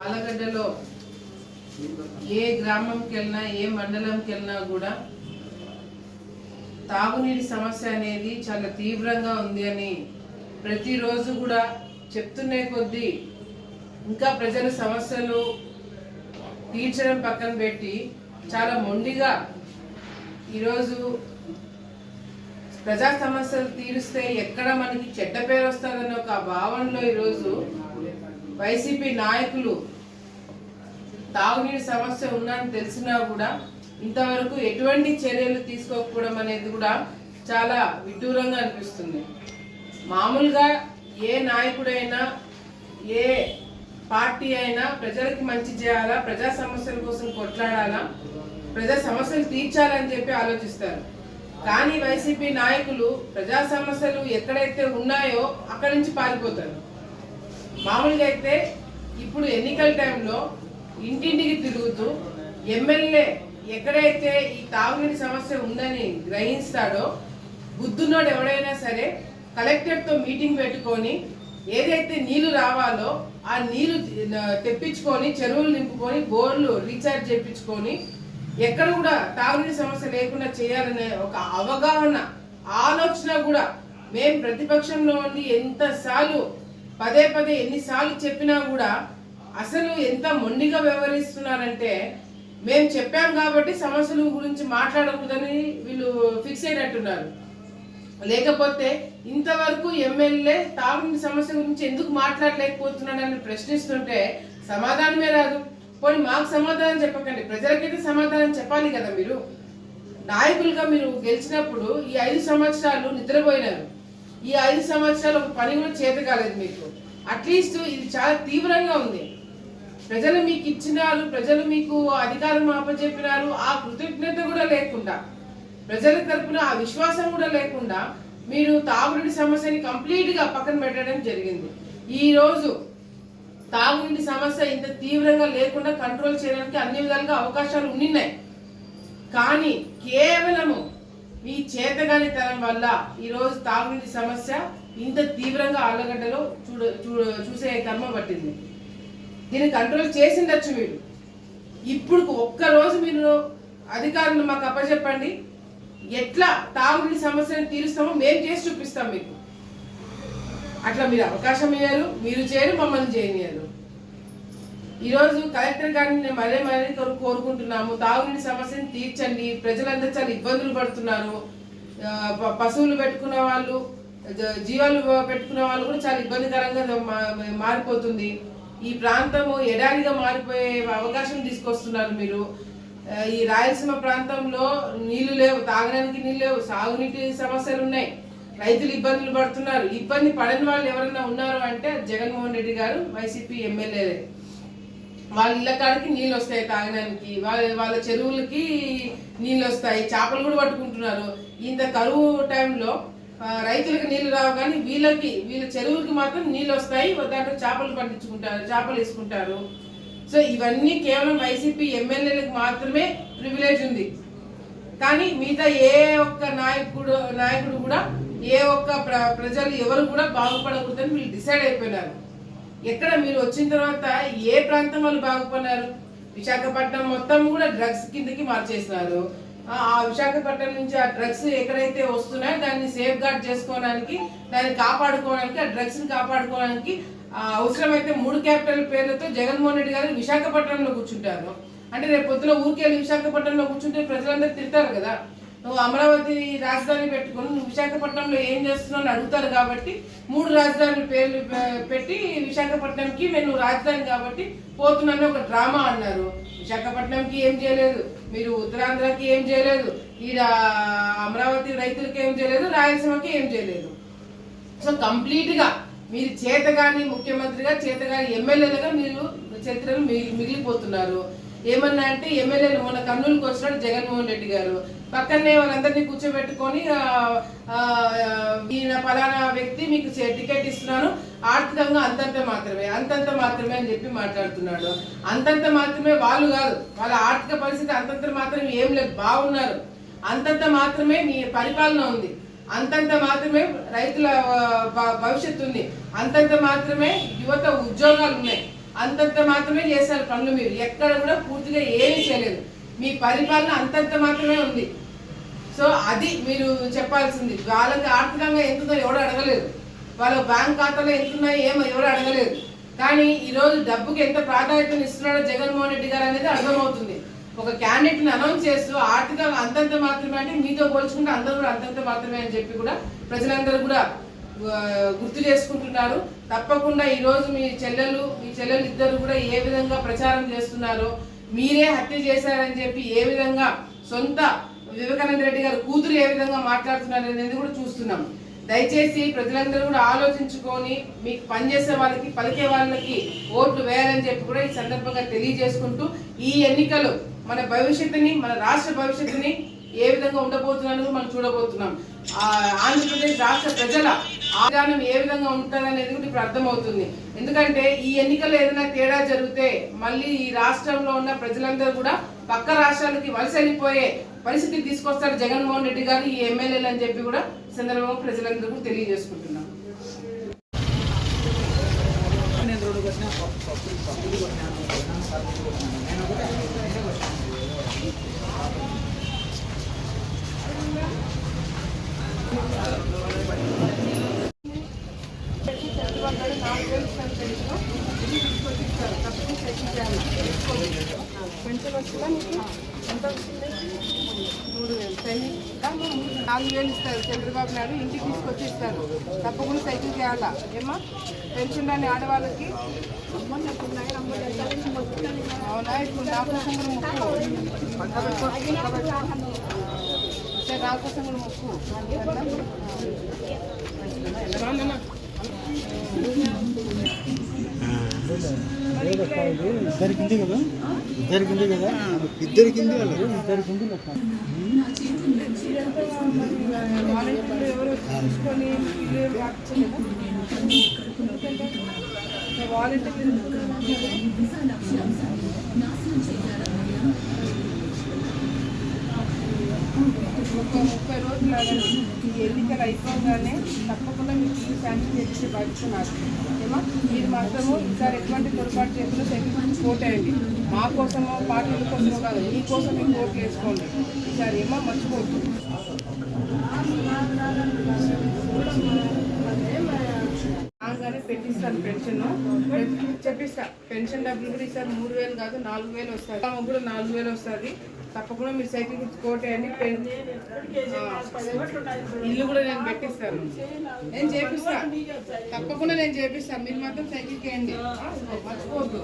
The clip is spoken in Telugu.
ఆలగడ్డలో ఏ గ్రామంకి వెళ్ళినా ఏ మండలంకి వెళ్ళినా కూడా తాగునీటి సమస్య అనేది చాలా తీవ్రంగా ఉంది అని ప్రతిరోజు కూడా చెప్తున్నే కొద్దీ ఇంకా ప్రజల సమస్యలు తీర్చడం పక్కన పెట్టి చాలా మొండిగా ఈరోజు ప్రజా సమస్యలు తీరుస్తే ఎక్కడ మనకి చెడ్డ పేరు వస్తుందన్న ఒక భావనలో ఈరోజు వైసీపీ నాయకులు తాగునీటి సమస్య ఉందని తెలిసినా కూడా ఇంతవరకు ఎటువంటి చర్యలు తీసుకోకపోవడం అనేది కూడా చాలా విడ్డూరంగా అనిపిస్తుంది. మామూలుగా ఏ నాయకుడైనా ఏ పార్టీ అయినా ప్రజలకి మంచి చేయాలా ప్రజా సమస్యల కోసం కొట్లాడాలా ప్రజా సమస్యలు తీర్చాలని చెప్పి ఆలోచిస్తారు. కానీ వైసీపీ నాయకులు ప్రజా సమస్యలు ఎక్కడైతే ఉన్నాయో అక్కడి నుంచి పారిపోతారు. మామూలుగా అయితే ఇప్పుడు ఎన్నికల టైంలో ఇంటింటికి తిరుగుతూ ఎమ్మెల్యే ఎక్కడైతే ఈ తాగునీటి సమస్య ఉందని గ్రహిస్తాడో బుద్ధున్నోడు ఎవడైనా సరే కలెక్టర్తో మీటింగ్ పెట్టుకొని ఏదైతే నీళ్ళు రావాలో ఆ నీళ్ళు తెప్పించుకొని చెరువులు నింపుకొని బోర్లు రీఛార్జ్ చేయించుకొని ఎక్కడ కూడా తాగునీటి సమస్య లేకుండా చేయాలనే ఒక అవగాహన ఆలోచన కూడా మేం ప్రతిపక్షంలో ఉండి ఎంతసార్లు పదే పదే ఎన్నిసార్లు చెప్పినా కూడా అసలు ఎంత మొండిగా వ్యవహరిస్తున్నారంటే మేము చెప్పాం కాబట్టి సమస్యల గురించి మాట్లాడకూడదని వీళ్ళు ఫిక్స్ అయినట్టున్నారు. లేకపోతే ఇంతవరకు ఎమ్మెల్యే తాగునీటి సమస్య గురించి ఎందుకు మాట్లాడలేకపోతున్నాడని ప్రశ్నిస్తుంటే సమాధానమే రాదు. పోనీ మాకు సమాధానం చెప్పకండి. ప్రజలకైతే సమాధానం చెప్పాలి కదా మీరు. నాయకులుగా మీరు గెలిచినప్పుడు ఈ ఐదు సంవత్సరాలు నిద్రపోయినారు. ఈ ఐదు సంవత్సరాలు ఒక పని కూడా చేత కాలేదు మీకు. అట్లీస్ట్ ఇది చాలా తీవ్రంగా ఉంది. ప్రజలు మీకు ఇచ్చినారు ప్రజలు మీకు అధికారం అప్పచెప్పినారు ఆ కృతజ్ఞత కూడా లేకుండా ప్రజల తరపున ఆ విశ్వాసం కూడా లేకుండా మీరు తాగునీటి సమస్యని కంప్లీట్గా పక్కన పెట్టడం జరిగింది. ఈరోజు తాగునీటి సమస్య ఇంత తీవ్రంగా లేకుండా కంట్రోల్ చేయడానికి అన్ని విధాలుగా అవకాశాలు ఉన్నాయి కానీ కేవలము మీ చేతగాని తరం వల్ల ఈరోజు తాగునీటి సమస్య ఇంత తీవ్రంగా ఆళ్ళగడ్డలో చూడ చూసే కర్మ పట్టింది. దీన్ని కంట్రోల్ చేసిండొచ్చు మీరు. ఇప్పుడు ఒక్క రోజు మీరు అధికారులు మాకు అప్పచెప్పండి ఎట్లా తాగునీటి సమస్యను తీరుస్తామో మేము చేసి చూపిస్తాం మీకు. అట్లా మీరు అవకాశం ఇయ్యారు మీరు చేయరు మమ్మల్ని చేయనియరు ఈరోజు కలెక్టర్ గారిని నేను మరే మరీ కోరుకుంటున్నాము. తాగునీటి సమస్యను తీర్చండి. ప్రజలందరూ చాలా ఇబ్బందులు పడుతున్నారు. ప- పశువులు పెట్టుకున్న వాళ్ళు జీవాలు పెట్టుకున్న వాళ్ళు కూడా చాలా ఇబ్బందికరంగా మారిపోతుంది. ఈ ప్రాంతము ఎడారిగా మారిపోయే అవకాశం తీసుకొస్తున్నారు మీరు. ఈ రాయలసీమ ప్రాంతంలో నీళ్ళు లేవు తాగడానికి నీళ్ళు లేవు సాగునీటి సమస్యలు ఉన్నాయి. రైతులు ఇబ్బందులు పడుతున్నారు. ఇబ్బంది పడని వాళ్ళు ఎవరైనా ఉన్నారు అంటే జగన్మోహన్ రెడ్డి గారు వైసీపీ ఎమ్మెల్యే వాళ్ళ ఇళ్ళ కాడికి నీళ్ళు వస్తాయి తాగడానికి. వాళ్ళ వాళ్ళ చెరువులకి నీళ్ళు వస్తాయి. చేపలు కూడా పట్టుకుంటున్నారు. ఇంత కరువు టైంలో రైతులకు నీళ్ళు రావు కానీ వీళ్ళకి వీళ్ళ చెరువులకి మాత్రం నీళ్ళు వస్తాయి. దాంట్లో చేపలు పండించుకుంటారు చేపలు వేసుకుంటారు. సో ఇవన్నీ కేవలం వైసీపీ ఎమ్మెల్యేలకు మాత్రమే ప్రివిలేజ్ ఉంది. కానీ మిగతా ఏ ఒక్క నాయకుడు నాయకుడు కూడా ఏ ఒక్క ప్ర ప్రజలు ఎవరు కూడా బాగుపడకూడదని వీళ్ళు డిసైడ్ అయిపోయినారు. ఎక్కడ మీరు వచ్చిన తర్వాత ఏ ప్రాంతం వాళ్ళు బాగుపడినారు? విశాఖపట్నం మొత్తం కూడా డ్రగ్స్ కిందకి మార్చేసినారు. ఆ విశాఖపట్నం నుంచి ఆ డ్రగ్స్ ఎక్కడైతే వస్తున్నాయో దాన్ని సేఫ్ గార్డ్ చేసుకోవడానికి దాన్ని కాపాడుకోవడానికి ఆ డ్రగ్స్ని కాపాడుకోవడానికి ఆ, అవసరమైతే మూడు క్యాపిటల్ పేర్లతో జగన్మోహన్ రెడ్డి గారు విశాఖపట్నంలో కూర్చుంటారు. అంటే రేపు పొద్దున ఊరికెళ్ళి విశాఖపట్నంలో కూర్చుంటే ప్రజలందరూ తింటారు కదా. నువ్వు అమరావతి రాజధాని పెట్టుకుని నువ్వు విశాఖపట్నంలో ఏం చేస్తున్నావు అని అడుగుతారు కాబట్టి మూడు రాజధానుల పేర్లు పెట్టి విశాఖపట్నంకి నేను రాజధాని కాబట్టి పోతున్నాను ఒక డ్రామా అన్నారు. విశాఖపట్నంకి ఏం చేయలేదు. మీరు ఉత్తరాంధ్రకి ఏం చేయలేదు. ఈడ అమరావతి రైతులకి ఏం చేయలేదు. రాయలసీమకి ఏం చేయలేదు. సో కంప్లీట్గా మీరు మీరు చేతగాని ముఖ్యమంత్రిగా చేతగాని ఎమ్మెల్యేలుగా మీరు చరిత్రలు మిగిలిపోతున్నారు. ఏమన్నా అంటే ఎమ్మెల్యేలు మొన్న కర్నూలుకి వచ్చినాడు జగన్మోహన్ రెడ్డి గారు. పక్కనే వాళ్ళందరినీ కూర్చోబెట్టుకొని ఈయన ఫలానా వ్యక్తి మీకు టికెట్ ఇస్తున్నాను. ఆర్థికంగా అంతంత మాత్రమే అంతంత మాత్రమే అని చెప్పి మాట్లాడుతున్నాడు. అంతంత మాత్రమే వాళ్ళు కాదు వాళ్ళ ఆర్థిక పరిస్థితి అంతంత మాత్రమే ఏం లేదు బాగున్నారు. అంతంత మాత్రమే మీ పరిపాలన ఉంది. అంతంత మాత్రమే రైతుల భవిష్యత్తు ఉంది. అంతంత మాత్రమే యువత ఉద్యోగాలు ఉన్నాయి. అంతంత మాత్రమే చేశారు పనులు మీరు. ఎక్కడ కూడా పూర్తిగా ఏమీ చేయలేదు. మీ పరిపాలన అంతంత మాత్రమే ఉంది. సో అది మీరు చెప్పాల్సింది. వాళ్ళకి ఆర్థికంగా ఎంతుందో ఎవరు అడగలేదు. వాళ్ళ బ్యాంక్ ఖాతాలో ఎంతున్నాయో ఏమో ఎవరు అడగలేదు. కానీ ఈరోజు డబ్బుకి ఎంత ప్రాధాన్యతను ఇస్తున్నాడో జగన్మోహన్ రెడ్డి గారు అనేది అర్థమవుతుంది. ఒక క్యాండిడేట్ని అనౌన్స్ చేస్తూ ఆర్థికంగా అంతంత మాత్రమే అంటే మీతో పోల్చుకుంటే అందరూ కూడా అంతంత మాత్రమే అని చెప్పి కూడా ప్రజలందరూ కూడా గుర్తు చేసుకుంటున్నారు. తప్పకుండా ఈరోజు మీ చెల్లెలు చెల్లెలు ఇద్దరు కూడా ఏ విధంగా ప్రచారం చేస్తున్నారో మీరే హత్య చేశారని చెప్పి ఏ విధంగా సొంత వివేకానంద రెడ్డి గారు కూతురు ఏ విధంగా మాట్లాడుతున్నారు అనేది కూడా చూస్తున్నాం. దయచేసి ప్రజలందరూ కూడా ఆలోచించుకొని మీకు పనిచేసే వాళ్ళకి పలికే వాళ్ళకి ఓట్లు వేయాలని చెప్పి కూడా ఈ సందర్భంగా తెలియజేసుకుంటూ ఈ ఎన్నికలు మన భవిష్యత్తుని మన రాష్ట్ర భవిష్యత్తుని ఏ విధంగా ఉండబోతున్నది మనం చూడబోతున్నాం. ఆంధ్రప్రదేశ్ రాష్ట్ర ప్రజల ఆదానం ఏ విధంగా ఉంటుంది అనేది కూడా ఇప్పుడు అర్థమవుతుంది. ఎందుకంటే ఈ ఎన్నికల్లో ఏదైనా తేడా జరిగితే మళ్ళీ ఈ రాష్ట్రంలో ఉన్న ప్రజలందరూ కూడా పక్క రాష్ట్రాలకి వలస వెళ్ళిపోయే పరిస్థితి తీసుకొస్తారు జగన్మోహన్ రెడ్డి గారు ఈ ఎమ్మెల్యేలు అని చెప్పి కూడా ఈ సందర్భంగా ప్రజలందరూ తెలియజేసుకుంటున్నారు. పెన్షన్ వస్తుందా ఎంత వస్తుంది మూడు వేలు సైకిల్ నాలుగు వేలు ఇస్తారు. చంద్రబాబు నాయుడు ఇంటికి తీసుకొచ్చి ఇస్తారు తప్పకుండా సైకిల్ చేయాలా ఏమా పెన్షన్ రాని ఆడవాళ్ళకి? అవునా? ఇప్పుడు నా కోసం కూడా ముక్కు. నా కోసం కూడా ముక్కు. రానమ్మా. ఇద్దరికింది కదా? ఇద్దరికింది కదా? ఇద్దరికింది వాళ్ళు ఇద్దరికి ఉంది ఒక ముప్పై రోజులు ఆగండి. ఈ ఎన్నికలు అయిపోగానే తప్పకుండా మీకు ఇల్లు శాంక్షన్ చేసి భావిస్తున్నారు ఏమో? మీరు మాత్రము ఈసారి ఎటువంటి పొరపాటు చేసినా సెక్యూరిటీ కోటేయండి మా కోసమో పార్టీల కోసమో కాదు మీ కోసం మీకు ఓట్లు వేసుకోండి. ఈసారి ఏమో? మర్చిపోతుంది రాగానే పెట్టిస్తాను పెన్షన్. చెప్పిస్తా. పెన్షన్ డబ్బులు కూడా ఈసారి మూడు వేలు కాదు నాలుగు వేలు వస్తుంది కూడా నాలుగు వేలు వస్తుంది. తప్పకుండా మీరు సైకిల్ కోటే అని ఇల్లు కూడా నేను పెట్టిస్తాను. నేను చేపిస్తా. తప్పకుండా నేను చేపిస్తాను మీరు మాత్రం సైకిల్ కేయండి మర్చిపోద్దు